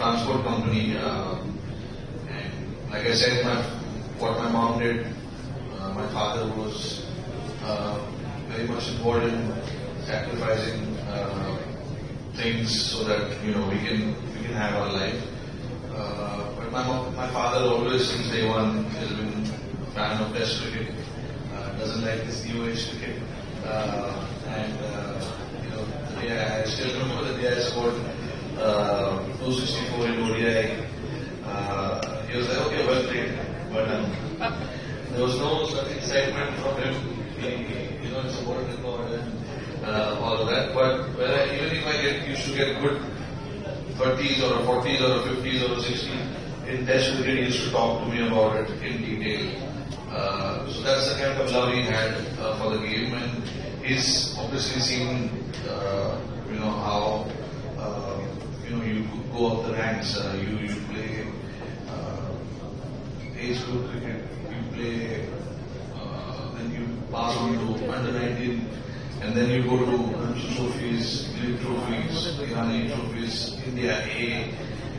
transport company. Uh, and like I said, my, what my mom did, uh, my father was uh, very much involved in sacrificing uh, things so that you know we can we can have our life. Uh, but my my father always since day one has been a fan of Test cricket. Doesn't like this new age cricket, and you know the day I still remember the day I scored uh, 264 in ODI. Uh, he was like, okay, well played, but um, there was no such excitement from him. He, you know, it's a world record and uh, all of that. But when I, even if I get used to get good 30s or a 40s or a 50s or a 60s in Test cricket, he used to talk to me about it in detail. Uh, so that's the kind of love he had uh, for the game, and he's obviously seen, uh, you know, how uh, you know you go up the ranks. Uh, you you age group cricket, you play, uh, then you pass on to under 19, and then you go to Ranji trophies, League trophies, Irani trophies, India A,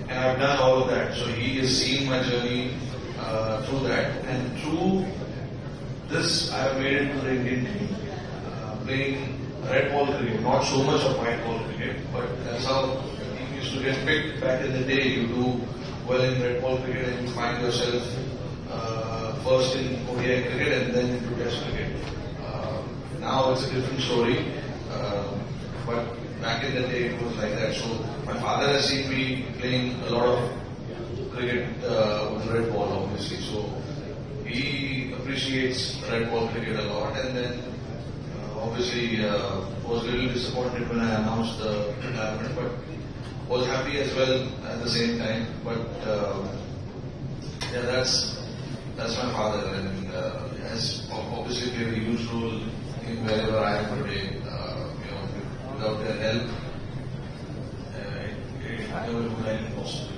and I've done all of that. So he is seeing my journey uh, through that, and through this, I have made it to the Indian team, uh, playing red ball cricket, not so much of white ball cricket, but that's how the team used to get picked back in the day. You do well in red ball cricket and find yourself uh, first in ODI cricket and then into Test cricket. Uh, now it's a different story, uh, but back in the day it was like that. So my father has seen me playing a lot of cricket uh, with red ball, obviously. So he appreciates red ball cricket a lot, and then uh, obviously uh, was a little disappointed when I announced the retirement, but was happy as well at the same time. But uh, yeah, that's that's my father, and uh, has obviously played a huge role in wherever I am today. Uh, you know, without their help, uh, it, it never would have been possible.